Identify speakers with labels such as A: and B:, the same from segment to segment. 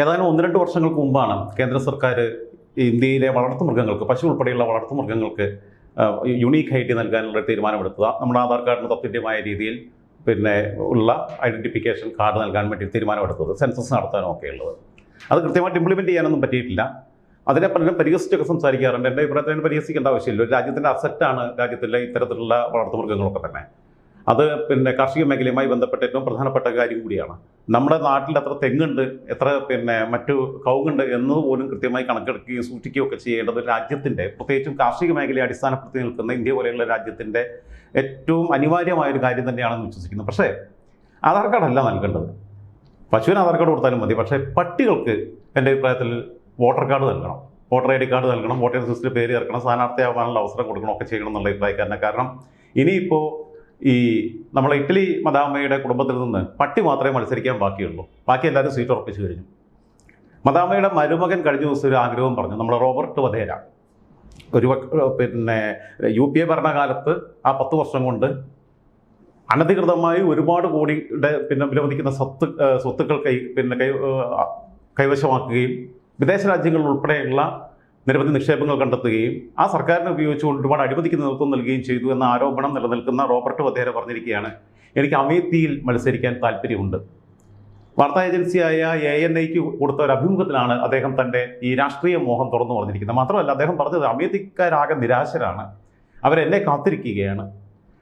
A: ഏതാനും ഒന്ന് രണ്ട് വർഷങ്ങൾക്ക് മുമ്പാണ് കേന്ദ്ര സർക്കാർ ഇന്ത്യയിലെ വളർത്തു വളർത്തുമൃഗങ്ങൾക്ക് പശു ഉൾപ്പെടെയുള്ള വളർത്തുമൃഗങ്ങൾക്ക് യുണീക്ക് ഐ ഡി നൽകാനുള്ള തീരുമാനമെടുത്തത്. നമ്മുടെ ആധാർ കാർഡിന് തത്തുല്യമായ രീതിയിൽ പിന്നെ ഉള്ള ഐഡന്റിഫിക്കേഷൻ കാർഡ് നൽകാൻ വേണ്ടി തീരുമാനമെടുത്തത്. സെൻസസ് നടത്താനും ഒക്കെ ഉള്ളത്. അത് കൃത്യമായിട്ട് ഇംപ്ലിമെന്റ് ചെയ്യാനൊന്നും പറ്റിയിട്ടില്ല. അതിനെ പലരും പരിഹസിച്ചൊക്കെ സംസാരിക്കാറുണ്ട്. എന്റെ അഭിപ്രായത്തിൽ പരിഹസിക്കേണ്ട ആവശ്യമില്ല. ഒരു രാജ്യത്തിന്റെ അസറ്റാണ് രാജ്യത്തിലെ ഇത്തരത്തിലുള്ള വളർത്തുമൃഗങ്ങളൊക്കെ തന്നെ. അത് പിന്നെ കാർഷിക മേഖലയുമായി ബന്ധപ്പെട്ട ഏറ്റവും പ്രധാനപ്പെട്ട കാര്യം കൂടിയാണ്. നമ്മുടെ നാട്ടിൽ എത്ര തെങ്ങുണ്ട് എത്ര പിന്നെ മറ്റു കൗകുണ്ട് എന്ന് പോലും കൃത്യമായി കണക്കെടുക്കുകയും സൂക്ഷിക്കുകയും ഒക്കെ ചെയ്യേണ്ടത് രാജ്യത്തിന്റെ പ്രത്യേകിച്ചും കാർഷിക മേഖലയെ അടിസ്ഥാനപ്പെടുത്തി നിൽക്കുന്ന ഇന്ത്യ പോലെയുള്ള രാജ്യത്തിന്റെ ഏറ്റവും അനിവാര്യമായ ഒരു കാര്യം തന്നെയാണെന്ന് വിശ്വസിക്കുന്നു. പക്ഷേ ആധാർ കാർഡല്ല നൽകേണ്ടത്. പശുവിന് ആധാർ കാർഡ് കൊടുത്താലും മതി. പക്ഷേ പട്ടികൾക്ക് എന്റെ അഭിപ്രായത്തിൽ വോട്ടർ കാർഡ് നൽകണം. വോട്ടർ ഐ ഡി കാർഡ് നൽകണം. വോട്ടർ ലിസ്റ്റിൽ പേര് ചേർക്കണം. സ്ഥാനാർത്ഥിയാവാനുള്ള അവസരം കൊടുക്കണം ഒക്കെ ചെയ്യണം എന്നുള്ള അഭിപ്രായക്കാരനെ കാരണം ഇനിയിപ്പോൾ ഈ നമ്മളെ ഇറ്റലി മദാമയുടെ കുടുംബത്തിൽ നിന്ന് പട്ടി മാത്രമേ മത്സരിക്കാൻ ബാക്കിയുള്ളൂ. ബാക്കി എല്ലാവരും സീറ്റ് ഉറപ്പിച്ചു കഴിഞ്ഞു. മദാമയുടെ മരുമകൻ കഴിഞ്ഞ ദിവസം ഒരു ആഗ്രഹം പറഞ്ഞു. നമ്മൾ റോബർട്ട് വധേര. ഒരു പിന്നെ യു പി എ ഭരണകാലത്ത് ആ പത്ത് വർഷം കൊണ്ട് അനധികൃതമായി ഒരുപാട് കോടിയുടെ പിന്നെ വിലമതിക്കുന്ന സ്വത്ത് സ്വത്തുക്കൾ കൈ പിന്നെ കൈ കൈവശമാക്കുകയും വിദേശ രാജ്യങ്ങളിൽ ഉൾപ്പെടെയുള്ള നിരവധി നിക്ഷേപങ്ങൾ കണ്ടെത്തുകയും ആ സർക്കാരിനെ ഉപയോഗിച്ചുകൊണ്ട് ഒരുപാട് അഴിമതിക്ക് നേതൃത്വം നൽകുകയും ചെയ്തു എന്ന ആരോപണം നിലനിൽക്കുന്ന റോബർട്ട് വധേര പറഞ്ഞിരിക്കുകയാണ്. എനിക്ക് അമേത്തിയിൽ മത്സരിക്കാൻ താല്പര്യമുണ്ട്. വാർത്താ ഏജൻസിയായ എ എൻ ഐക്ക് കൊടുത്ത ഒരു അഭിമുഖത്തിലാണ് അദ്ദേഹം തന്റെ ഈ രാഷ്ട്രീയ മോഹം തുറന്നു പറഞ്ഞിരിക്കുന്നത്. മാത്രമല്ല അദ്ദേഹം പറഞ്ഞത് അമേത്തിക്കാരാകെ നിരാശരാണ്. അവരെന്നെ കാത്തിരിക്കുകയാണ്.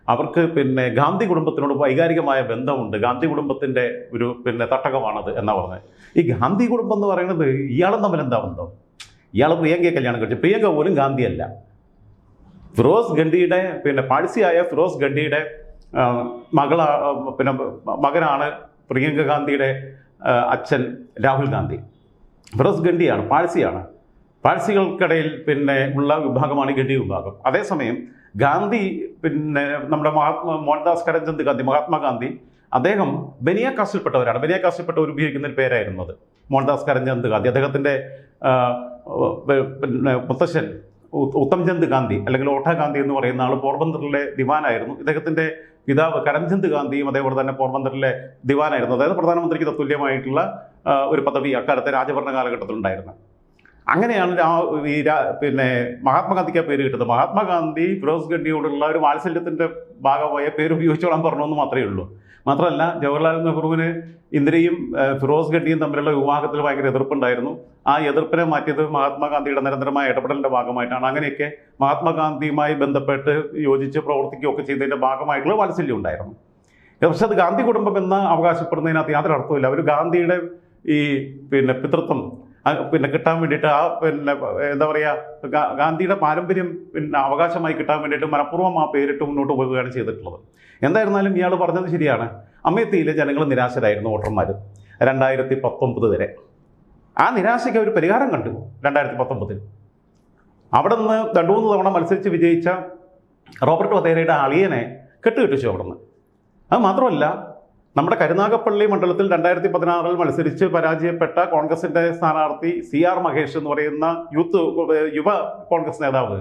A: അവർക്ക് പിന്നെ ഗാന്ധി കുടുംബത്തിനോട് വൈകാരികമായ ബന്ധമുണ്ട്. ഗാന്ധി കുടുംബത്തിന്റെ ഒരു പിന്നെ തട്ടകമാണത് എന്നാ പറഞ്ഞത്. ഈ ഗാന്ധി കുടുംബം എന്ന് പറയുന്നത് ഇയാളും തമ്മിൽ എന്താ ബന്ധം? ഇയാൾ പ്രിയങ്കയെ കല്യാണം കഴിച്ചു. പ്രിയങ്ക പോലും ഗാന്ധിയല്ല. ഫിറോസ് ഗണ്ഡിയുടെ പിന്നെ പാഴ്സിയായ ഫിറോസ് ഗണ്ഡിയുടെ മകള പിന്നെ മകനാണ് പ്രിയങ്ക ഗാന്ധിയുടെ അച്ഛൻ രാഹുൽ ഗാന്ധി. ഫിറോസ് ഗണ്ഡിയാണ് പാഴ്സിയാണ്. പാഴ്സികൾക്കിടയിൽ പിന്നെ ഉള്ള വിഭാഗമാണ് ഗണ്ഡി വിഭാഗം. അതേസമയം ഗാന്ധി പിന്നെ നമ്മുടെ മഹാത്മാ മോഹൻദാസ് കരംചന്ദ് ഗാന്ധി മഹാത്മാഗാന്ധി അദ്ദേഹം ബനിയ കാസ്റ്റിൽപ്പെട്ടവരാണ് ബനിയ കാസ്റ്റിൽപ്പെട്ടവർ ഉപയോഗിക്കുന്ന ഒരു പേരായിരുന്നു അത്. മോഹൻദാസ് കരംചന്ദ് ഗാന്ധി അദ്ദേഹത്തിന്റെ പിന്നെ മുത്തശ്ശൻ ഉത്തംചന്ദ് ഗാന്ധി അല്ലെങ്കിൽ ഓട്ട ഗാന്ധി എന്ന് പറയുന്ന ആൾ പോർബന്തറിലെ ദിവാനായിരുന്നു. ഇദ്ദേഹത്തിന്റെ പിതാവ് കരംചന്ദ് ഗാന്ധിയും അതേപോലെ തന്നെ പോർബന്തറിലെ ദിവാനായിരുന്നു. അതായത് പ്രധാനമന്ത്രിക്ക് തത്തുല്യമായിട്ടുള്ള ഒരു പദവി അക്കാലത്തെ രാജഭരണ കാലഘട്ടത്തിൽ ഉണ്ടായിരുന്നത് അങ്ങനെയാണ് ഈ പിന്നെ മഹാത്മാഗാന്ധിക്ക് ആ പേര് കിട്ടുന്നത്. മഹാത്മാഗാന്ധി ഫിറോസ് ഗണ്ഡിയോടുള്ള ഒരു വാത്സല്യത്തിന്റെ ഭാഗമായ പേര് ഉപയോഗിച്ചോളാൻ പറഞ്ഞു എന്ന് മാത്രമേ ഉള്ളൂ. മാത്രമല്ല ജവഹർലാൽ നെഹ്റുവിന് ഇന്ദിരയും ഫിറോസ് ഗഡിയും തമ്മിലുള്ള വിവാഹത്തിൽ ഭയങ്കര എതിർപ്പുണ്ടായിരുന്നു. ആ എതിർപ്പിനെ മാറ്റിയത് മഹാത്മാഗാന്ധിയുടെ നിരന്തരമായ ഇടപെടലിന്റെ ഭാഗമായിട്ടാണ്. അങ്ങനെയൊക്കെ മഹാത്മാഗാന്ധിയുമായി ബന്ധപ്പെട്ട് യോജിച്ച് പ്രവർത്തിക്കുകയൊക്കെ ചെയ്തതിന്റെ ഭാഗമായിട്ടുള്ള വാത്സല്യം ഉണ്ടായിരുന്നു. പക്ഷെ അത് ഗാന്ധി കുടുംബം എന്ന് അവകാശപ്പെടുന്നതിനകത്ത് യാതൊരു അർത്ഥമില്ല അവർ ഗാന്ധിയുടെ ഈ പിന്നെ പിതൃത്വം പിന്നെ കിട്ടാൻ വേണ്ടിയിട്ട് ആ പിന്നെ എന്താ പറയുക ഗാന്ധിയുടെ പാരമ്പര്യം പിന്നെ അവകാശമായി കിട്ടാൻ വേണ്ടിയിട്ട് മനഃപൂർവം ആ പേരിട്ട് മുന്നോട്ട് പോവുകയാണ് ചെയ്തിട്ടുള്ളത്. എന്തായിരുന്നാലും ഇയാൾ പറഞ്ഞത് ശരിയാണ്. അമേത്തിയിലെ ജനങ്ങൾ നിരാശരായിരുന്നു വോട്ടർമാർ രണ്ടായിരത്തി പത്തൊമ്പത് വരെ. ആ നിരാശയ്ക്ക് ഒരു പരിഹാരം കണ്ടു രണ്ടായിരത്തി പത്തൊമ്പതിൽ അവിടെ നിന്ന് രണ്ടു മൂന്ന് തവണ മത്സരിച്ച് വിജയിച്ച റോബർട്ട് വധേരയുടെ അളിയനെ കെട്ടുകെട്ടിച്ചു അവിടെ നിന്ന് അത് മാത്രമല്ല നമ്മുടെ കരുനാഗപ്പള്ളി മണ്ഡലത്തിൽ രണ്ടായിരത്തി പതിനാറിൽ മത്സരിച്ച് പരാജയപ്പെട്ട കോൺഗ്രസിന്റെ സ്ഥാനാർത്ഥി സി ആർ മഹേഷ് എന്ന് പറയുന്ന യൂത്ത് യുവ കോൺഗ്രസ് നേതാവ്.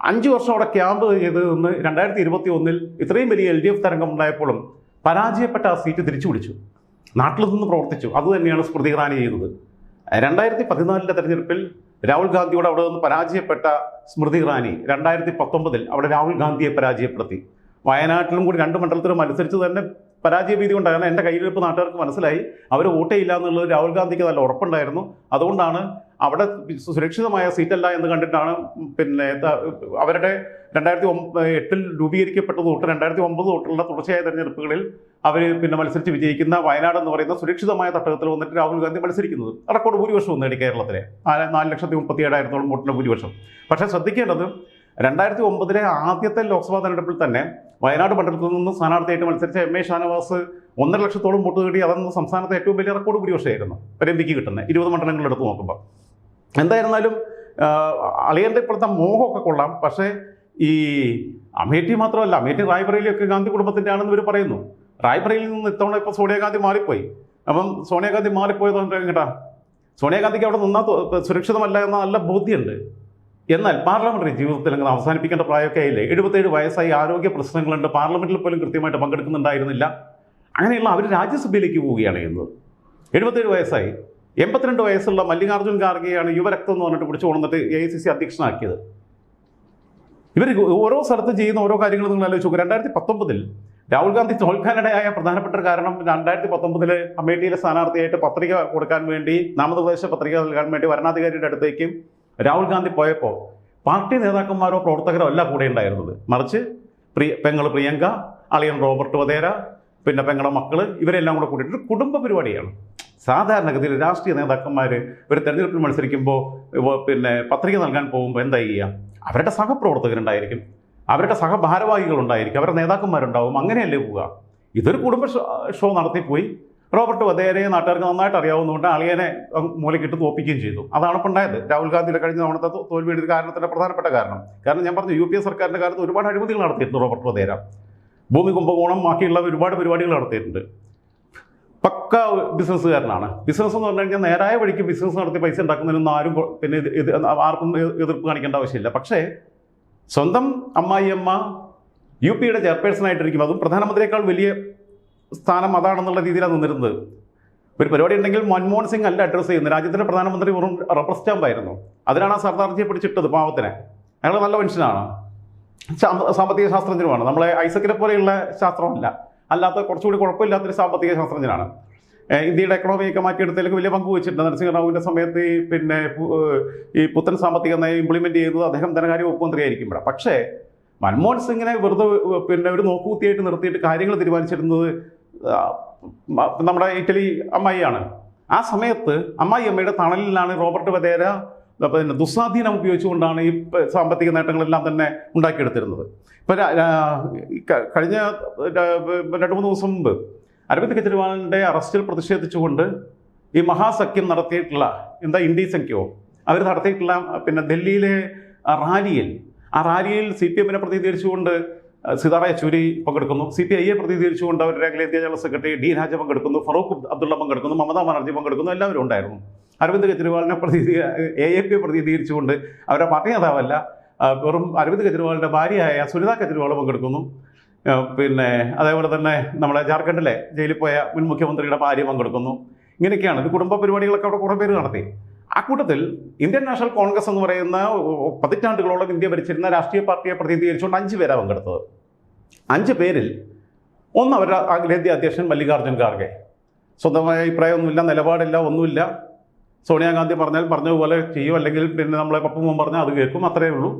A: അഞ്ചു വർഷം അവിടെ ക്യാമ്പ് ചെയ്ത് നിന്ന് രണ്ടായിരത്തി ഇരുപത്തി ഒന്നിൽ ഇത്രയും വലിയ എൽ ഡി എഫ് തരംഗം ഉണ്ടായപ്പോഴും പരാജയപ്പെട്ട ആ സീറ്റ് തിരിച്ചു പിടിച്ചു. നാട്ടിൽ നിന്ന് പ്രവർത്തിച്ചു. അതുതന്നെയാണ് സ്മൃതി ഇറാനി ചെയ്തത്. രണ്ടായിരത്തി പതിനാലിലെ തെരഞ്ഞെടുപ്പിൽ രാഹുൽ ഗാന്ധിയോട് അവിടെ നിന്ന് പരാജയപ്പെട്ട സ്മൃതി ഇറാനി രണ്ടായിരത്തി പത്തൊമ്പതിൽ അവിടെ രാഹുൽ ഗാന്ധിയെ പരാജയപ്പെടുത്തി. വയനാട്ടിലും കൂടി രണ്ട് മണ്ഡലത്തിലും മത്സരിച്ച് തന്നെ പരാജയ ഭീതി കൊണ്ടാണ് എന്റെ കയ്യിലിരിപ്പ് നാട്ടുകാർക്ക് മനസ്സിലായി. അവർ വോട്ട് ചെയ്യില്ല എന്നുള്ളത് രാഹുൽ ഗാന്ധിക്ക് നല്ല ഉറപ്പുണ്ടായിരുന്നു. അതുകൊണ്ടാണ് അവിടെ സുരക്ഷിതമായ സീറ്റല്ല എന്ന് കണ്ടിട്ടാണ് പിന്നെ അവരുടെ രണ്ടായിരത്തി എട്ടിൽ രൂപീകരിക്കപ്പെട്ടത് തൊട്ട് രണ്ടായിരത്തി ഒമ്പത് തൊട്ടുള്ള തുടർച്ചയായ തെരഞ്ഞെടുപ്പുകളിൽ അവർ പിന്നെ മത്സരിച്ച് വിജയിക്കുന്ന വയനാട് എന്ന് പറയുന്ന സുരക്ഷിതമായ തട്ടകത്തിൽ വന്നിട്ട് രാഹുൽ ഗാന്ധി മത്സരിക്കുന്നത്. റെക്കോർഡ് ഭൂരിപക്ഷം നേടി കേരളത്തിലെ. നാല് ലക്ഷത്തി മുപ്പത്തി ഏഴായിരത്തോളം വോട്ടിന്റെ ഭൂരിപക്ഷം. പക്ഷേ ശ്രദ്ധിക്കേണ്ടത് രണ്ടായിരത്തി ഒമ്പതിലെ ആദ്യത്തെ ലോക്സഭാ തെരഞ്ഞെടുപ്പിൽ തന്നെ വയനാട് മണ്ഡലത്തിൽ നിന്ന് സ്ഥാനാർത്ഥിയായിട്ട് മത്സരിച്ച എം എ ഷാനവാസ് ഒന്നര ലക്ഷത്തോളം വോട്ട് നേടി. അതെന്ന് സംസ്ഥാനത്തെ ഏറ്റവും വലിയ റെക്കോർഡ് ഭൂരിപക്ഷമായിരുന്നു ഒരു എം പിക്ക് കിട്ടുന്നത്. ഇരുപത് മണ്ഡലങ്ങളെടുത്ത് നോക്കുമ്പോൾ എന്തായിരുന്നാലും അളിയന്റെ ഇപ്പോഴത്തെ മോഹമൊക്കെ കൊള്ളാം. പക്ഷേ ഈ അമേഠി മാത്രമല്ല അമേഠി റായ്ബറയിലൊക്കെ ഗാന്ധി കുടുംബത്തിന്റെ ആണെന്ന് ഇവർ പറയുന്നു. റായ്ബറയിൽ നിന്ന് ഇത്തവണ ഇപ്പോൾ സോണിയാഗാന്ധി മാറിപ്പോയി. അപ്പം സോണിയാഗാന്ധി മാറിപ്പോയത് കേട്ടാ സോണിയാഗാന്ധിക്ക് അവിടെ നിന്നാ സുരക്ഷിതമല്ല എന്ന നല്ല ബോധ്യമുണ്ട് എന്നാൽ പാർലമെന്ററി ജീവിതത്തിൽ അങ്ങനെ അവസാനിപ്പിക്കേണ്ട പ്രായമൊക്കെ ആയില്ലേ? എഴുപത്തേഴ് വയസ്സായി ആരോഗ്യ പ്രശ്നങ്ങളുണ്ട്. പാർലമെന്റിൽ പോലും കൃത്യമായിട്ട് പങ്കെടുക്കുന്നുണ്ടായിരുന്നില്ല. അങ്ങനെയുള്ള അവർ രാജ്യസഭയിലേക്ക് പോവുകയാണ് ചെയ്യുന്നത്. എഴുപത്തേഴ് വയസ്സായി. എൺപത്തിരണ്ട് വയസ്സുള്ള മല്ലികാർജുൻ ഖാർഗെയാണ് യുവരക്തം എന്ന് പറഞ്ഞിട്ട് പിടിച്ചു കൊണ്ടുവന്നിട്ട് എ ഐ സി സി അധ്യക്ഷനാക്കിയത്. ഇവർ ഓരോ സ്ഥലത്ത് ചെയ്യുന്ന ഓരോ കാര്യങ്ങളും നിങ്ങൾ ആലോചിച്ച് നോക്കും. രണ്ടായിരത്തി പത്തൊമ്പതിൽ രാഹുൽ ഗാന്ധി തോൽക്കാനിടയായ പ്രധാനപ്പെട്ട കാരണം രണ്ടായിരത്തി പത്തൊമ്പതിൽ അമേഠിയിലെ സ്ഥാനാർത്ഥിയായിട്ട് പത്രിക കൊടുക്കാൻ വേണ്ടി നാമനിർദ്ദേശ പത്രിക നൽകാൻ വേണ്ടി വരണാധികാരിയുടെ അടുത്തേക്ക് രാഹുൽ ഗാന്ധി പോയപ്പോൾ പാർട്ടി നേതാക്കന്മാരോ പ്രവർത്തകരോ അല്ല കൂടെ ഉണ്ടായിരുന്നത്. മറിച്ച് പ്രിയ പെങ്ങൾ പ്രിയങ്ക അളിയൻ റോബർട്ട് വധേര പിന്നെ പെങ്ങളുടെ മക്കൾ ഇവരെല്ലാം കൂടെ കൂടിയിട്ട് കുടുംബ പരിപാടിയാണ്. സാധാരണഗതിയിൽ രാഷ്ട്രീയ നേതാക്കന്മാർ ഒരു തെരഞ്ഞെടുപ്പിൽ മത്സരിക്കുമ്പോൾ പിന്നെ പത്രിക നൽകാൻ പോകുമ്പോൾ എന്താ ചെയ്യുക അവരുടെ സഹപ്രവർത്തകരുണ്ടായിരിക്കും. അവരുടെ സഹഭാരവാഹികളുണ്ടായിരിക്കും. അവരുടെ നേതാക്കന്മാരുണ്ടാവും. അങ്ങനെയല്ലേ പോവുക? ഇതൊരു കുടുംബ ഷോ നടത്തിപ്പോയി. റോബർട്ട് വധേരയെ നാട്ടുകാർക്ക് നന്നായിട്ട് അറിയാവുന്നതുകൊണ്ട് അളിയനെ മൂലക്കിട്ട് തോപ്പിക്കുകയും ചെയ്തു. അതാണ് ഇപ്പോൾ ഉണ്ടായത്. രാഹുൽ ഗാന്ധിയുടെ കഴിഞ്ഞ തവണത്തെ തോൽവി തോൽവിയുടെ കാരണത്തിന്റെ പ്രധാനപ്പെട്ട കാരണം. കാരണം ഞാൻ പറഞ്ഞു യു പി എ സർക്കാരിന്റെ കാലത്ത് ഒരുപാട് അഴിമതികൾ നടത്തിയിട്ടുണ്ട് റോബർട്ട് വധേര ഭൂമി കുംഭകോണം ബാക്കിയുള്ള ഒരുപാട് പരിപാടികൾ നടത്തിയിട്ടുണ്ട്. പക്ക ബിസിനസ്സുകാരനാണ്. ബിസിനസ് എന്ന് പറഞ്ഞു കഴിഞ്ഞാൽ നേരായ വഴിക്ക് ബിസിനസ് നടത്തി പൈസ ഉണ്ടാക്കുന്നതിനൊന്നും ആരും പിന്നെ ഇത് ആർക്കും എതിർപ്പ് കാണിക്കേണ്ട ആവശ്യമില്ല. പക്ഷേ സ്വന്തം അമ്മായിയമ്മ യു പിയുടെ ചെയർപേഴ്സൺ ആയിട്ടിരിക്കും. അതും പ്രധാനമന്ത്രിയേക്കാൾ വലിയ സ്ഥാനം അതാണെന്നുള്ള രീതിയിലാണ് നിന്നിരുന്നത്. ഒരു പരിപാടി ഉണ്ടെങ്കിൽ മൻമോഹൻ സിംഗ് അല്ല അഡ്രസ്സ് ചെയ്യുന്നത്. രാജ്യത്തിന്റെ പ്രധാനമന്ത്രി വെറും റബ്ബർ സ്റ്റാമ്പായിരുന്നു അതിനാണ് ആ സർദാർജിയെ പിടിച്ചിട്ടത് പാവത്തിനെ. അയാൾ നല്ല മനുഷ്യനാണ്. സാമ്പത്തിക ശാസ്ത്രജ്ഞനുമാണ് നമ്മളെ ഐസക്കിനെ പോലെയുള്ള ശാസ്ത്രമല്ല. അല്ലാത്ത കുറച്ചുകൂടി കുഴപ്പമില്ലാത്തൊരു സാമ്പത്തിക ശാസ്ത്രജ്ഞനാണ്. ഇന്ത്യയുടെ എക്കണോമിയൊക്കെ മാറ്റിയെടുത്തതിലേക്ക് വലിയ പങ്ക് വെച്ചിട്ടുണ്ട് നരസിംഹറാവുവിന്റെ സമയത്ത് ഈ പിന്നെ ഈ പുത്തൻ സാമ്പത്തിക നയം ഇംപ്ലിമെന്റ് ചെയ്യുന്നത് അദ്ദേഹം ധനകാര്യ വകുപ്പ് ഇവിടെ. പക്ഷേ മൻമോഹൻ സിംഗിനെ വെറുതെ പിന്നെ ഒരു നോക്കുകുത്തിയായിട്ട് നിർത്തിയിട്ട് കാര്യങ്ങൾ തീരുമാനിച്ചിരുന്നത് നമ്മുടെ ഇറ്റലി അമ്മായിയാണ്. ആ സമയത്ത് അമ്മായി അമ്മയുടെ തണലിലാണ് റോബർട്ട് വധേര പിന്നെ ദുസ്വാധീനം ഉപയോഗിച്ചുകൊണ്ടാണ് ഈ സാമ്പത്തിക നേട്ടങ്ങളെല്ലാം തന്നെ ഉണ്ടാക്കിയെടുത്തിരുന്നത്. ഇപ്പം കഴിഞ്ഞ രണ്ടു മൂന്ന് ദിവസം മുമ്പ് അരവിന്ദ് കെജ്രിവാളിന്റെ അറസ്റ്റിൽ പ്രതിഷേധിച്ചുകൊണ്ട് ഈ മഹാസഖ്യം നടത്തിയിട്ടുള്ള എന്താ ഇന്ത്യ സഖ്യമോ അവർ നടത്തിയിട്ടുള്ള പിന്നെ ഡൽഹിയിലെ റാലിയിൽ ആ റാലിയിൽ സി പി എമ്മിനെ പ്രതിനിധീകരിച്ചുകൊണ്ട് സിതാറ യെച്ചൂരി പങ്കെടുക്കുന്നു. സി പി ഐയെ പ്രതിനിധീകരിച്ചുകൊണ്ട് അവരുടെ അഖിലേന്ത്യാ ജനറൽ സെക്രട്ടറി ഡി രാജ പങ്കെടുക്കുന്നു. ഫറൂഖ് അബ്ദുള്ള പങ്കെടുക്കുന്നു. മമതാ ബാനർജി പങ്കെടുക്കുന്നു. എല്ലാവരും ഉണ്ടായിരുന്നു. അരവിന്ദ് കെജ്രിവാളിനെ പ്രതിനിധി എ എ പി പ്രതിനിധീകരിച്ചുകൊണ്ട് അവരുടെ പാർട്ടി നേതാവല്ല വെറും അരവിന്ദ് കെജ്രിവാളിന്റെ ഭാര്യയായ സുനിത കെജ്രിവാൾ പങ്കെടുക്കുന്നു. പിന്നെ അതേപോലെ തന്നെ നമ്മളെ ജാർഖണ്ഡിലെ ജയിലിൽ പോയ മുൻ മുഖ്യമന്ത്രിയുടെ ഭാര്യ പങ്കെടുക്കുന്നു. ഇങ്ങനെയൊക്കെയാണ് ഇത് കുടുംബ പരിപാടികളൊക്കെ അവിടെ കുറേ പേര് നടത്തി. ആ കൂട്ടത്തിൽ ഇന്ത്യൻ നാഷണൽ കോൺഗ്രസ് എന്ന് പറയുന്ന പതിറ്റാണ്ടുകളോളം ഇന്ത്യ ഭരിച്ചിരുന്ന രാഷ്ട്രീയ പാർട്ടിയെ പ്രതിനിധീകരിച്ചുകൊണ്ട് അഞ്ച് പേരാണ് പങ്കെടുത്തത്. അഞ്ച് പേരിൽ ഒന്ന് അവരുടെ അഖിലേന്ത്യാ അധ്യക്ഷൻ മല്ലികാർജുൻ ഖാർഗെ. സ്വന്തമായ അഭിപ്രായമൊന്നുമില്ല നിലപാടില്ല ഒന്നുമില്ല. സോണിയാഗാന്ധി പറഞ്ഞാൽ പറഞ്ഞതുപോലെ ചെയ്യും അല്ലെങ്കിൽ പിന്നെ നമ്മളെ പപ്പുമ്മ പറഞ്ഞാൽ അത് കേൾക്കും അത്രയേ ഉള്ളൂ.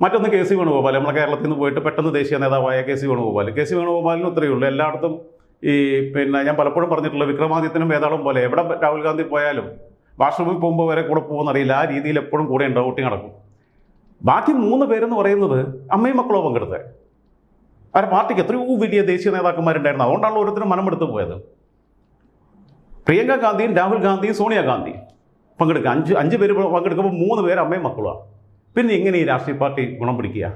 A: മറ്റൊന്ന് കെ സി വേണുഗോപാൽ. നമ്മളെ കേരളത്തിൽ നിന്ന് പോയിട്ട് പെട്ടെന്ന് ദേശീയ നേതാവായ K C Venugopal. K C വേണുഗോപാലിനും ഇത്രയേ ഉള്ളൂ. എല്ലായിടത്തും ഈ പിന്നെ ഞാൻ പലപ്പോഴും പറഞ്ഞിട്ടുള്ള വിക്രമാദിത്യനും വേതാളം പോലെ എവിടെ രാഹുൽ ഗാന്ധി പോയാലും വാഷ്റൂമിൽ പോകുമ്പോൾ വരെ കൂടെ പോകുമെന്നറിയില്ല ആ രീതിയിൽ എപ്പോഴും കൂടെ ഉണ്ടാവും ഒട്ടി നടക്കും. ബാക്കി മൂന്ന് പേരെന്ന് പറയുന്നത് അമ്മയും മക്കളോ പങ്കെടുത്തത് അവരുടെ പാർട്ടിക്ക് എത്രയോ വലിയ ദേശീയ നേതാക്കന്മാരുണ്ടായിരുന്നു. അതുകൊണ്ടാണ് ഓരോരുത്തരും മനമെടുത്ത് പോയത്. പ്രിയങ്ക ഗാന്ധിയും രാഹുൽ ഗാന്ധിയും സോണിയാഗാന്ധിയും പങ്കെടുക്കുക. അഞ്ച് അഞ്ച് പേര് പങ്കെടുക്കുമ്പോൾ മൂന്ന് പേര് അമ്മയും മക്കളുമാണ്. പിന്നെ എങ്ങനെ ഈ രാഷ്ട്രീയ പാർട്ടി ഗുണം പിടിക്കുക.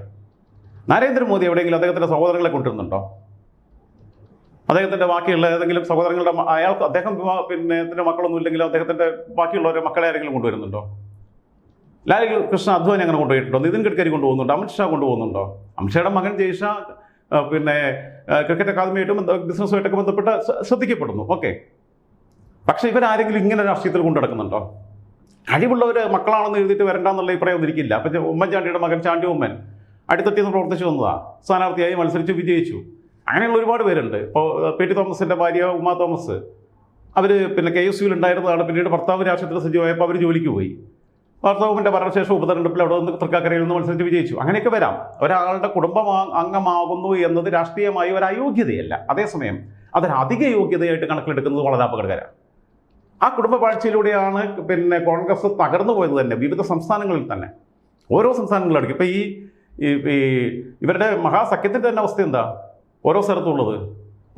A: നരേന്ദ്രമോദി എവിടെയെങ്കിലും അദ്ദേഹത്തിന്റെ സഹോദരങ്ങളെ കൊണ്ടുവരുന്നുണ്ടോ? അദ്ദേഹത്തിന്റെ ബാക്കിയുള്ള ഏതെങ്കിലും സഹോദരങ്ങളുടെ അയാൾക്ക് അദ്ദേഹം പിന്നെ ഇതിന്റെ മക്കളൊന്നും ഇല്ലെങ്കിലും അദ്ദേഹത്തിന്റെ ബാക്കിയുള്ളവരെ മക്കളെ ആരെങ്കിലും കൊണ്ടുവരുന്നുണ്ടോ? ലാലി കൃഷ്ണ അദ്വാനി അങ്ങനെ കൊണ്ടുപോയിട്ടുണ്ടോ? നിതിൻ ഗഡ്കരി കൊണ്ടുപോകുന്നുണ്ടോ? അമിത്ഷാ കൊണ്ടുപോകുന്നുണ്ടോ? അമിത്ഷായുടെ മകൻ ജയ്ഷാ പിന്നെ ക്രിക്കറ്റ് അക്കാദമിയായിട്ടും ബിസിനസ്സുമായിട്ടൊക്കെ ബന്ധപ്പെട്ട് ശ്ര- ശ്രദ്ധിക്കപ്പെടുന്നു. ഓക്കെ. പക്ഷേ ഇവരാരെങ്കിലും ഇങ്ങനെ രാഷ്ട്രീയത്തിൽ കൊണ്ടു നടക്കുന്നുണ്ടോ? കഴിവുള്ളവർ മക്കളാണെന്ന് എഴുതിയിട്ട് വരണ്ടെന്നുള്ള അഭിപ്രായം ഒന്നിരിക്കില്ല അപ്പം ഉമ്മൻചാണ്ടിയുടെ മകൻ ചാണ്ടി ഉമ്മൻ നിന്ന് പ്രവർത്തിച്ചു വന്നതാണ് സ്ഥാനാർത്ഥിയായി മത്സരിച്ച് വിജയിച്ചു. അങ്ങനെയുള്ള ഒരുപാട് പേരുണ്ട്. ഇപ്പോൾ പി ടി തോമസിന്റെ ഭാര്യ ഉമാ തോമസ്. അവർ പിന്നെ കെ എസ് യുവിൽ ഉണ്ടായിരുന്നതാണ്. പിന്നീട് ഭർത്താവ് രാഷ്ട്രീയത്തിൽ സജീവമായപ്പോൾ അവർ ജോലിക്ക് പോയി. ഭർത്താവിന്റെ ഭരണശേഷം ഉപതെരഞ്ഞെടുപ്പിൽ അവിടെ നിന്ന് തൃക്കാക്കരയിൽ നിന്ന് മത്സരിച്ച് വിജയിച്ചു. അങ്ങനെയൊക്കെ വരാം. ഒരാളുടെ കുടുംബം അംഗമാകുന്നു എന്നത് രാഷ്ട്രീയമായി ഒരു അയോഗ്യതയല്ല. അതേസമയം അതൊരു അധിക യോഗ്യതയായിട്ട് കണക്കിലെടുക്കുന്നത് വളരെ അപകടകരമാണ്. ആ കുടുംബ പാഴ്ചയിലൂടെയാണ് പിന്നെ കോൺഗ്രസ് തകർന്നു പോയത് തന്നെ വിവിധ സംസ്ഥാനങ്ങളിൽ തന്നെ. ഓരോ സംസ്ഥാനങ്ങളിലും ഇപ്പോൾ ഈ ഇവരുടെ മഹാസഖ്യത്തിന്റെ തന്നെ അവസ്ഥ എന്താ? ഓരോ സ്ഥലത്തുള്ളത്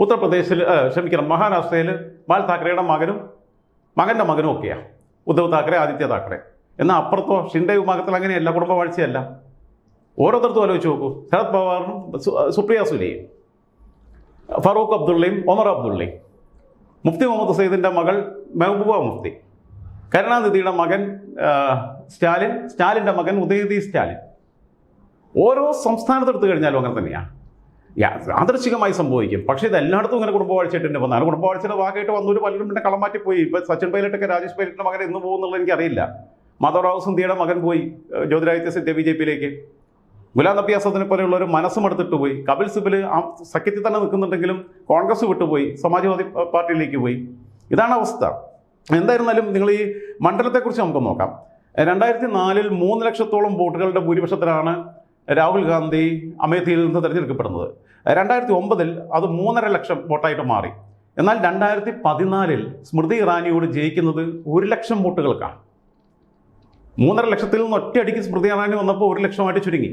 A: ഉത്തർപ്രദേശിൽ ക്ഷമിക്കണം മഹാരാഷ്ട്രയിൽ ബാൽ താക്കറെയുടെ മകനും മകന്റെ മകനും ഒക്കെയാണ് ഉദ്ധവ് താക്കറെ ആദിത്യ താക്കറെ. എന്നാൽ അപ്പുറത്തോ ഷിൻഡെ വിഭാഗത്തിൽ അങ്ങനെയല്ല കുടുംബ വാഴ്ചയല്ല ഓരോരുത്തർത്തും ആലോചിച്ച് നോക്കൂ. ശരത് പവാറും സുപ്രിയ സുലെയും ഫറൂഖ് അബ്ദുള്ളയും ഒമർ അബ്ദുള്ളയും മുഫ്തി മുഹമ്മദ് സയ്യിദിന്റെ മകൾ മെഹബൂബ മുഫ്തി കരുണാനിധിയുടെ മകൻ സ്റ്റാലിൻ സ്റ്റാലിന്റെ മകൻ ഉദയനിധി സ്റ്റാലിൻ. ഓരോ സംസ്ഥാനത്തെടുത്ത് കഴിഞ്ഞാലും അങ്ങനെ തന്നെയാണ് യാ- യാദൃശ്ചികമായി സംഭവിക്കും. പക്ഷേ ഇത് എല്ലായിടത്തും ഇങ്ങനെ കുടുംബവാഴ്ചയായിട്ട് വന്നാണ് കുടുംബവാഴ്ചയുടെ ഭാഗമായിട്ട് വന്നൊരു പലരും പിന്നെ കളം മാറ്റി പോയി. ഇപ്പൊ സച്ചിൻ പൈലറ്റൊക്കെ രാജേഷ് പൈലറ്റിന്റെ മകൻ എന്ന് പോകുന്നുള്ളത് എനിക്കറിയില്ല. മാധവറാവ് സിന്ധ്യയുടെ മകൻ പോയി. ജ്യോതിരാദിത്യ സിന്ധ്യ ബി ജെ പിയിലേക്ക്. ഗുലാം നബി ആസാദിനെ പോലെയുള്ളവർ മനസ്സും എടുത്തിട്ട് പോയി. കപിൽ സിബിൽ ആ സഖ്യത്തിൽ തന്നെ നിൽക്കുന്നുണ്ടെങ്കിലും കോൺഗ്രസ് വിട്ടുപോയി. സമാജ്വാദി പാർട്ടിയിലേക്ക് പോയി. ഇതാണ് അവസ്ഥ. എന്തായിരുന്നാലും നിങ്ങൾ ഈ മണ്ഡലത്തെക്കുറിച്ച് നമുക്ക് നോക്കാം. രണ്ടായിരത്തി നാലിൽ മൂന്ന് ലക്ഷത്തോളം വോട്ടുകളുടെ ഭൂരിപക്ഷത്തിലാണ് രാഹുൽ ഗാന്ധി അമേഠിയിൽ നിന്ന് തിരഞ്ഞെടുക്കപ്പെടുന്നത്. രണ്ടായിരത്തി ഒമ്പതിൽ അത് മൂന്നര ലക്ഷം വോട്ടായിട്ട് മാറി. എന്നാൽ രണ്ടായിരത്തി പതിനാലിൽ സ്മൃതി ഇറാനിയോട് ജയിക്കുന്നത് ഒരു ലക്ഷം വോട്ടുകൾക്കാണ്. മൂന്നര ലക്ഷത്തിൽ നിന്ന് ഒറ്റയടിക്ക് സ്മൃതി ഇറാനി വന്നപ്പോൾ ഒരു ലക്ഷമായിട്ട് ചുരുങ്ങി.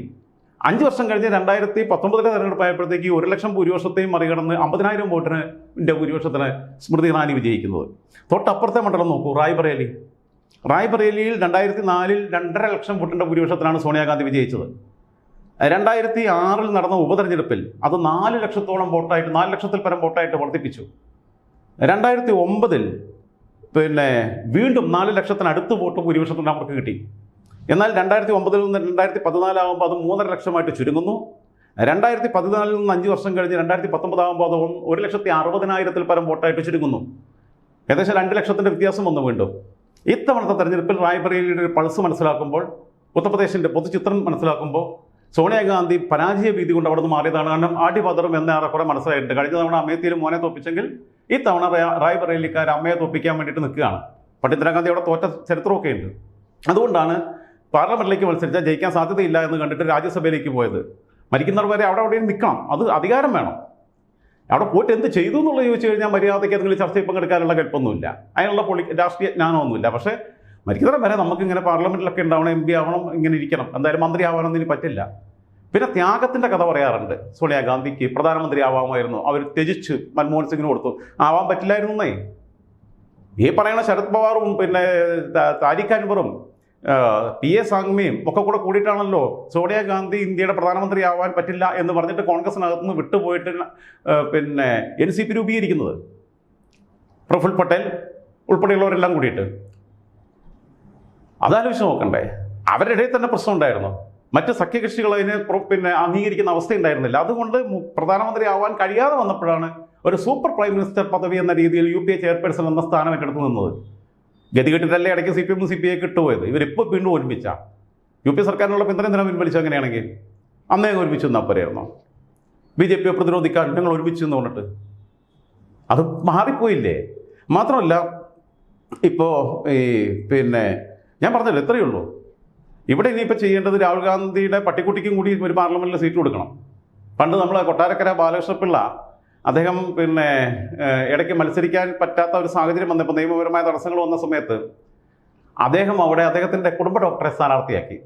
A: അഞ്ച് വർഷം കഴിഞ്ഞ് രണ്ടായിരത്തി പത്തൊമ്പതിലെ തെരഞ്ഞെടുപ്പായപ്പോഴത്തേക്ക് ഒരു ലക്ഷം ഭൂരിപക്ഷത്തെയും മറികടന്ന് അമ്പതിനായിരം വോട്ടിന്റെ ഭൂരിപക്ഷത്തിന് സ്മൃതി ഇറാനി വിജയിക്കുന്നത്. തൊട്ടപ്പുറത്തെ മണ്ഡലം നോക്കൂ റായ്ബറേലി. റായ്ബറേലിയിൽ രണ്ടായിരത്തി നാലിൽ രണ്ടര ലക്ഷം വോട്ടിന്റെ ഭൂരിപക്ഷത്തിലാണ് സോണിയാഗാന്ധി വിജയിച്ചത്. രണ്ടായിരത്തി ആറിൽ നടന്ന ഉപതെരഞ്ഞെടുപ്പിൽ അത് നാല് ലക്ഷത്തോളം വോട്ടായിട്ട് നാല് ലക്ഷത്തിൽ പരം വോട്ടായിട്ട് വർദ്ധിപ്പിച്ചു. രണ്ടായിരത്തി ഒമ്പതിൽ പിന്നെ വീണ്ടും നാല് ലക്ഷത്തിനടുത്ത് വോട്ട് ഭൂരിപക്ഷത്തിന് അവർക്ക് കിട്ടി. എന്നാൽ രണ്ടായിരത്തി ഒമ്പതിൽ നിന്ന് രണ്ടായിരത്തി പതിനാലാകുമ്പോൾ അത് മൂന്നര ലക്ഷമായിട്ട് ചുരുങ്ങുന്നു. രണ്ടായിരത്തി പതിനാലിൽ നിന്ന് അഞ്ച് വർഷം കഴിഞ്ഞ് രണ്ടായിരത്തി പത്തൊമ്പതാകുമ്പോൾ അത് ഒരു ലക്ഷത്തി അറുപതിനായിരത്തിൽ പരം വോട്ടായിട്ട് ചുരുങ്ങുന്നു. ഏകദേശം രണ്ട് ലക്ഷത്തിന്റെ വ്യത്യാസം വന്നു വീണ്ടും. ഇത്തവണത്തെ തെരഞ്ഞെടുപ്പിൽ റായ്ബറേലിയുടെ പൾസ് മനസ്സിലാക്കുമ്പോൾ ഉത്തർപ്രദേശിന്റെ പൊതുചിത്രം മനസ്സിലാക്കുമ്പോൾ സോണിയാഗാന്ധി പരാജയ ഭീതി കൊണ്ട് അവിടെ നിന്ന് മാറിയതാണ്. കാരണം ആടിപതറും എന്ന ഏറെക്കുറെ മനസ്സിലായിട്ടുണ്ട്. കഴിഞ്ഞ തവണ അമേത്തിയിൽ മോനെ തോപ്പിച്ചെങ്കിൽ ഈ തവണ റായ്ബറേലിക്കാർ അമ്മയെ തോപ്പിക്കാൻ വേണ്ടിയിട്ട് നിൽക്കുകയാണ്. പണ്ട് ഇന്ദിരാഗാന്ധി അവിടെ തോറ്റ ചരിത്രമൊക്കെ ഉണ്ട്. അതുകൊണ്ടാണ് പാർലമെന്റിലേക്ക് മത്സരിച്ചാൽ ജയിക്കാൻ സാധ്യതയില്ല എന്ന് കണ്ടിട്ട് രാജ്യസഭയിലേക്ക് പോയത്. മരിക്കുന്നവർ വരെ അവിടെ അവിടെ നിൽക്കണം. അത് അധികാരം വേണം. അവിടെ പോയിട്ട് എന്ത് ചെയ്തു എന്നുള്ളത് ചോദിച്ചു കഴിഞ്ഞാൽ മര്യാദയ്ക്ക് എന്തെങ്കിലും ചർച്ചയിൽ പങ്കെടുക്കാനുള്ള കൽപ്പൊന്നുമില്ല. അതിനുള്ള പൊളി രാഷ്ട്രീയ ജ്ഞാനമൊന്നുമില്ല. പക്ഷേ മരിക്കുന്നവരെ വരെ നമുക്ക് ഇങ്ങനെ പാർലമെന്റിലൊക്കെ ഉണ്ടാവണം എം പി ആവണം ഇങ്ങനെ ഇരിക്കണം. എന്തായാലും മന്ത്രി ആവാനൊന്നും ഇനി പറ്റില്ല. പിന്നെ ത്യാഗത്തിന്റെ കഥ പറയാറുണ്ട്. സോണിയാഗാന്ധിക്ക് പ്രധാനമന്ത്രി ആവാമായിരുന്നു. അവർ ത്യജിച്ച് മൻമോഹൻ സിംഗിന് കൊടുത്തു. ആവാൻ പറ്റില്ലായിരുന്നു പറ്റില്ലായിരുന്നേ ഈ പറയുന്ന ശരത് പവാറും പിന്നെ താരിഖ് അൻവറും പി എ സാങ്മയും ഒക്കെ കൂടെ കൂടിയിട്ടാണല്ലോ സോണിയാഗാന്ധി ഇന്ത്യയുടെ പ്രധാനമന്ത്രി ആവാൻ പറ്റില്ല എന്ന് പറഞ്ഞിട്ട് കോൺഗ്രസിനകത്ത് നിന്ന് വിട്ടുപോയിട്ട് പിന്നെ എൻ സി പി രൂപീകരിക്കുന്നത്. പ്രഫുൽ പട്ടേൽ ഉൾപ്പെടെയുള്ളവരെല്ലാം കൂടിയിട്ട്. അതാലോചിച്ച് നോക്കണ്ടേ. അവരുടെ ഇടയിൽ തന്നെ പ്രശ്നം ഉണ്ടായിരുന്നു. മറ്റ് സഖ്യകക്ഷികൾ അതിനെ പിന്നെ അംഗീകരിക്കുന്ന അവസ്ഥ ഉണ്ടായിരുന്നില്ല. അതുകൊണ്ട് പ്രധാനമന്ത്രി ആവാൻ കഴിയാതെ വന്നപ്പോഴാണ് ഒരു സൂപ്പർ പ്രൈം മിനിസ്റ്റർ പദവി എന്ന രീതിയിൽ യു പി എ ചെയർപേഴ്സൺ എന്ന സ്ഥാനം ഏറ്റെടുത്ത് നിന്നത്. ഗതികെട്ടിട്ടല്ലേ ഇടയ്ക്ക് C P M C P I കിട്ടുപോയത്. ഇവരിപ്പോൾ വീണ്ടും ഒരുമിച്ച. യു പി സർക്കാരിനുള്ള പിന്തുണ ദിനം പിൻവലിച്ചു അങ്ങനെയാണെങ്കിൽ? അന്നേ ഒരുമിച്ച് നിന്നാൽ പോരായിരുന്നു ബി ജെ പിയെ പ്രതിരോധിക്കാൻ ഞങ്ങൾ ഒരുമിച്ച് എന്ന് പറഞ്ഞിട്ട് അത് മാറിപ്പോയില്ലേ? മാത്രമല്ല ഇപ്പോൾ ഈ പിന്നെ ഞാൻ പറഞ്ഞല്ലോ എത്രയേ ഉള്ളൂ. ഇവിടെ ഇനിയിപ്പോൾ ചെയ്യേണ്ടത് രാഹുൽ ഗാന്ധിയുടെ പട്ടിക്കുട്ടിക്കും കൂടി ഒരു പാർലമെന്റിൽ സീറ്റ് കൊടുക്കണം. പണ്ട് നമ്മൾ കൊട്ടാരക്കര ബാലകൃഷ്ണപിള്ള അദ്ദേഹം പിന്നെ ഇടയ്ക്ക് മത്സരിക്കാൻ പറ്റാത്ത ഒരു സാഹചര്യം വന്നപ്പോൾ നിയമപരമായ തടസ്സങ്ങൾ വന്ന സമയത്ത് അദ്ദേഹം അവിടെ അദ്ദേഹത്തിന്റെ കുടുംബ ഡോക്ടറെ സ്ഥാനാർത്ഥിയാക്കി.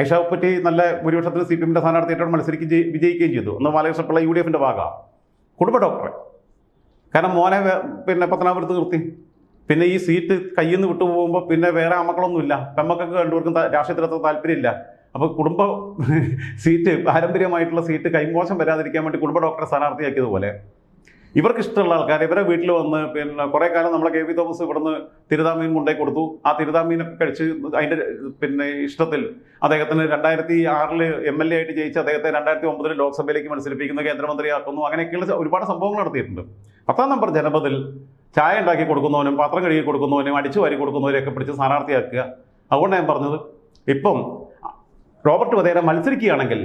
A: ഐഷ ഉപ്പറ്റി നല്ല ഭൂരിപക്ഷത്തിന് സി പി എമ്മിന്റെ സ്ഥാനാർത്ഥിയായിട്ട് മത്സരിക്കുകയും വിജയിക്കുകയും ചെയ്തു. ഒന്ന് ബാലകൃഷ്ണപിള്ള യു ഡി എഫിന്റെ ഭാഗമാണ്. കുടുംബ ഡോക്ടറെ. കാരണം മോനെ പിന്നെ പത്തനാപുരത്ത് നിർത്തി. പിന്നെ ഈ സീറ്റ് കയ്യിൽ നിന്ന് വിട്ടു പോകുമ്പോൾ പിന്നെ വേറെ ആമക്കളൊന്നുമില്ല പെമ്മക്കൊക്കെ രണ്ടുപേർക്കും രാഷ്ട്രീയത്തിൽ രാഷ്ട്രീയത്തിലത്ര താല്പര്യമില്ല. അപ്പോൾ കുടുംബ സീറ്റ് പാരമ്പര്യമായിട്ടുള്ള സീറ്റ് കൈമോശം വരാതിരിക്കാൻ വേണ്ടി കുടുംബ ഡോക്ടറെ സ്ഥാനാർത്ഥിയാക്കിയതുപോലെ. ഇവർക്ക് ഇഷ്ടമുള്ള ആൾക്കാർ ഇവരെ വീട്ടിൽ വന്ന് പിന്നെ കുറേ കാലം നമ്മളെ കെ വി തോമസ് ഇവിടുന്ന് തിരുതാമീൻ കൊണ്ടേ കൊടുത്തു. ആ തിരുതാമീനൊക്കെ കഴിച്ച് അതിന്റെ പിന്നെ ഇഷ്ടത്തിൽ അദ്ദേഹത്തിന് രണ്ടായിരത്തി ആറിൽ എം എൽ എ ആയിട്ട് ജയിച്ച് അദ്ദേഹത്തെ രണ്ടായിരത്തി ഒമ്പതിൽ ലോക്സഭയിലേക്ക് മത്സരിപ്പിക്കുന്ന കേന്ദ്രമന്ത്രിയാക്കുന്നു. അങ്ങനെയൊക്കെയുള്ള ഒരുപാട് സംഭവങ്ങൾ നടത്തിയിട്ടുണ്ട്. പത്താം നമ്പർ ജനപതിൽ ചായ ഉണ്ടാക്കി കൊടുക്കുന്നവനും പത്രം കഴുകി കൊടുക്കുന്നവനും അടിച്ചു വാരി കൊടുക്കുന്നവരെയൊക്കെ പിടിച്ച് സ്ഥാനാർത്ഥിയാക്കുക. അതുകൊണ്ടാണ് ഞാൻ പറഞ്ഞത്. ഇപ്പം റോബർട്ട് വധേര മത്സരിക്കുകയാണെങ്കിൽ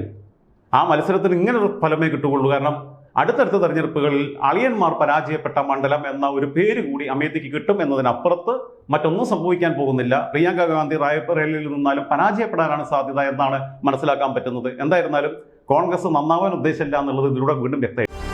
A: ആ മത്സരത്തിന് ഇങ്ങനൊരു ഫലമേ കിട്ടുകയുള്ളൂ. കാരണം അടുത്തടുത്ത തെരഞ്ഞെടുപ്പുകളിൽ അളിയന്മാർ പരാജയപ്പെട്ട മണ്ഡലം എന്ന ഒരു പേര് കൂടി അമേത്തിക്ക് കിട്ടും എന്നതിനപ്പുറത്ത് മറ്റൊന്നും സംഭവിക്കാൻ പോകുന്നില്ല. പ്രിയങ്ക ഗാന്ധി റായ്ബറേലിയിൽ നിന്നാലും പരാജയപ്പെടാനാണ് സാധ്യത എന്നാണ് മനസ്സിലാക്കാൻ പറ്റുന്നത്. എന്തായിരുന്നാലും കോൺഗ്രസ് നന്നാവാൻ ഉദ്ദേശമില്ല എന്നുള്ളത് ഇതിലൂടെ വീണ്ടും വ്യക്തമായി